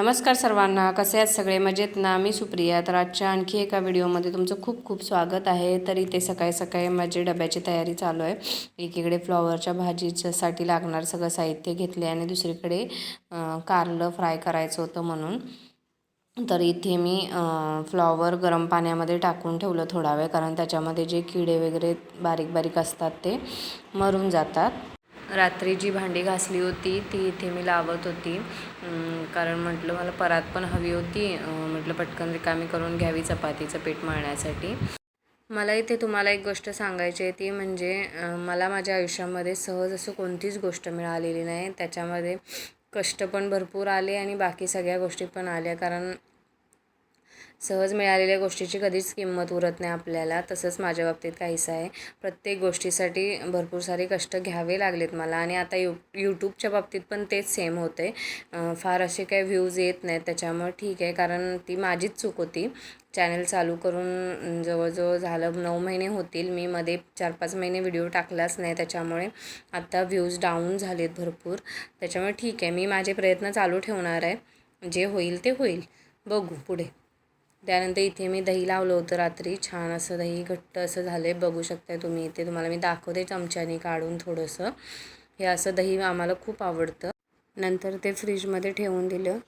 नमस्कार सर्वांना कसे आहेत सगळे? मजेत ना? मी सुप्रिया. तर आजच्या आणखी एका व्हिडिओमध्ये तुमचं खूप खूप स्वागत आहे. तर इथे सकाळी सकाळी माझी डब्याची तयारी चालू आहे. एकीकडे फ्लॉवरच्या भाजीच्यासाठी लागणार सगळं साहित्य घेतले आणि दुसरीकडे कारलं फ्राय करायचं होतं म्हणून. तर इथे मी फ्लॉवर गरम पाण्यामध्ये टाकून ठेवलं थोडा वेळ कारण त्याच्यामध्ये जे किडे वगैरे बारीक बारीक असतात ते मरून जातात. रात्री जी भांडी घासली होती ती इथे मी लावत होती. कारण म्हटलं मला परात पण हवी होती. म्हटलं पटकन रिकामी करून घ्यावी चपातीचं पीठ मळण्यासाठी. मला इथे तुम्हाला एक गोष्ट सांगायची आहे ती म्हणजे मला माझ्या आयुष्यामध्ये सहज असं कोणतीच गोष्ट मिळालेली नाही. त्याच्यामध्ये कष्ट पण भरपूर आले आणि बाकी सगळ्या गोष्टी पण आल्या. कारण सहज मिळालेल्या गोष्टीची कधीच किंमत उरत नाही आपल्याला. तसंच माझ्या बाबतीत काहीसं आहे. प्रत्येक गोष्टीसाठी भरपूर सारे कष्ट घ्यावे लागलेत मला आणि आता यू यूट्यूबच्या बाबतीत पण तेच सेम होते फार असे काही व्ह्यूज येत नाहीत त्याच्यामुळे ठीक आहे. कारण ती माझीच चूक होती. चॅनल चालू करून जवळजवळ झालं नऊ महिने होतील. मी मध्ये चार पाच महिने व्हिडिओ टाकलाच नाही त्याच्यामुळे आत्ता व्ह्यूज डाऊन झालेत भरपूर. त्याच्यामुळे ठीक आहे. मी माझे प्रयत्न चालू ठेवणार आहे. जे होईल ते होईल. बघू पुढे. त्यानंतर इथे मी दही लावलं होतं रात्री. छान असं दही घट्ट असं झालं आहे बघू शकताय तुम्ही इथे. तुम्हाला मी दाखवते चमच्याने काढून थोडंसं. हे असं दही आम्हाला खूप आवडतं. नंतर ते फ्रीजमध्ये ठेवून दिलं.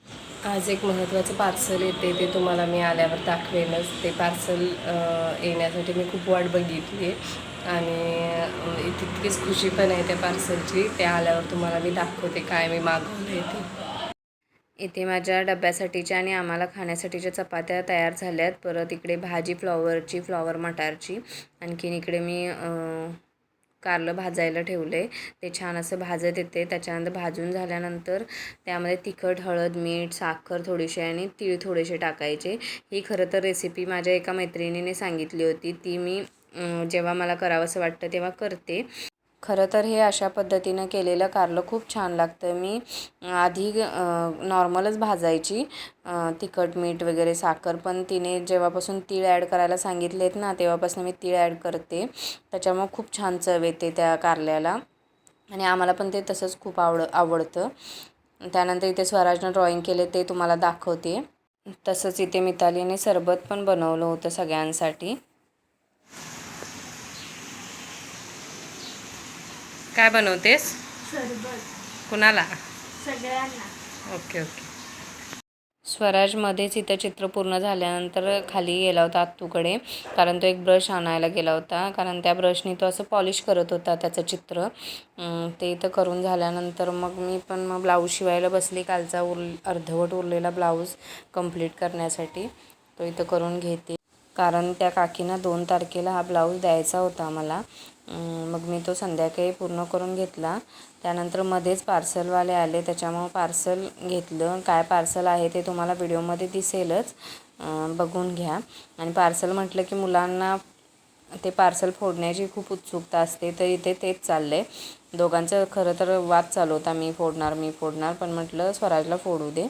आज एक महत्त्वाचं पार्सल येते. ते तुम्हाला मी आल्यावर दाखवेनच. ते पार्सल येण्यासाठी मी खूप वाट बघितली आहे आणि इथे तितकीच खुशी पण आहे त्या पार्सलची. ते आल्यावर तुम्हाला मी दाखवते काय मी मागवलं आहे ते. इथे माझ्या डब्यासाठीच्या आणि आम्हाला खाण्यासाठीच्या चपात्या तयार झाल्यात. परत इकडे भाजी फ्लॉवरची फ्लॉवर मटारची. आणखीन इकडे मी कारलं भाजायला ठेवलं. आहे ते छान असं भाजत येते. त्याच्यानंतर भाजून झाल्यानंतर त्यामध्ये तिखट हळद मीठ साखर थोडीशी आणि तीळ थोडेसे टाकायचे. ही खरं तर रेसिपी माझ्या एका मैत्रिणीने सांगितली होती. ती मी जेव्हा मला करावंसं वाटतं तेव्हा करते. खरं तर हे अशा पद्धतीनं केलेलं कारलं खूप छान लागतं. मी आधी नॉर्मलच भाजायची. तिखट मीठ वगैरे साखर. पण तिने जेव्हापासून तीळ ॲड करायला सांगितलेत ना तेव्हापासून मी तीळ ॲड करते. त्याच्यामुळे खूप छान चव येते त्या कारल्याला. आणि आम्हाला पण ते तसंच खूप आवड आवडतं. त्यानंतर इथे स्वराजनं ड्रॉईंग केले ते तुम्हाला दाखवते. तसंच इथे मितालीने सरबत पण बनवलं होतं सगळ्यांसाठी. काय बनवतेस? कुणाला? सगळ्यांना. Okay okay. स्वराजमध्येच इथं चित्र पूर्ण झाल्यानंतर खाली गेला होता आत्तूकडे कारण तो एक ब्रश आणायला गेला होता. कारण त्या ब्रशनी तो असं पॉलिश करत होता त्याचं चित्र. ते इथं करून झाल्यानंतर मग मी पण मग ब्लाऊज शिवायला बसली कालचा उर अर्धवट उरलेला ब्लाऊज कंप्लीट करण्यासाठी. तो इथं करून घेते. कारण त्या काकींना दोन तारखेला हा ब्लाऊज द्यायचा होता मला मग मी तो संध्याकाळी पूर्ण करून घेतला. त्यानंतर मध्येच पार्सलवाले आले. त्याच्यामुळं पार्सल घेतलं. काय पार्सल आहे ते तुम्हाला व्हिडिओमध्ये दिसेलच. बघून घ्या. आणि पार्सल म्हटलं की मुलांना ते पार्सल फोडण्याची खूप उत्सुकता असते. तर इथे तेच चाललं आहे दोघांचं खरं तर वाद चालू होता. मी फोडणार मी फोडणार. पण म्हटलं स्वराजला फोडू दे.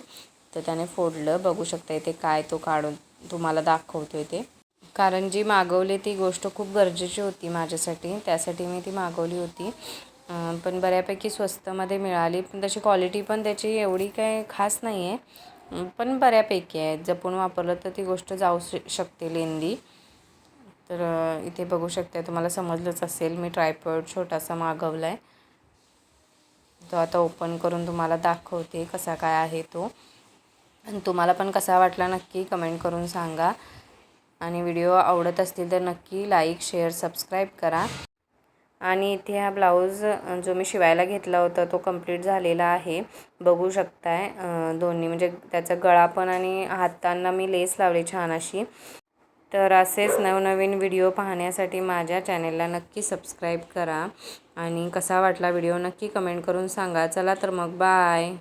तर त्याने फोडलं. बघू शकता इथे काय तो काढून तुम्हाला दाखवतोय ते. कारण जी मागवली ती गोष्ट खूप गरजेची होती माझ्यासाठी. त्यासाठी मी ती मागवली होती. पण बऱ्यापैकी स्वस्तमध्ये मिळाली. पण तशी क्वालिटी पण त्याची एवढी काय खास नाही आहे पण बऱ्यापैकी आहे. जपून वापरलं तर ती गोष्ट जाऊ शकते लेंदी. तर इथे बघू शकता तुम्हाला समजलंच असेल. मी ट्रायपॉड छोटासा मागवला आहे तो आता ओपन करून तुम्हाला दाखवते कसा काय आहे तो. आणि तुम्हाला पण कसा वाटला नक्की कमेंट करून सांगा. आणि व्हिडिओ आवडत असतील तर नक्की लाईक शेअर सबस्क्राईब करा. आणि इथे हा ब्लाऊज जो मी शिवायला घेतला होता तो कंप्लीट झालेला आहे. बघू शकताय दोन्ही. म्हणजे त्याचा गळा पण आणि हातांना मी लेस लावली छान अशी. तर असेच नवनवीन व्हिडिओ पाहण्यासाठी माझ्या चॅनेलला नक्की सबस्क्राईब करा. आणि कसा वाटला व्हिडिओ नक्की कमेंट करून सांगा. चला तर मग बाय.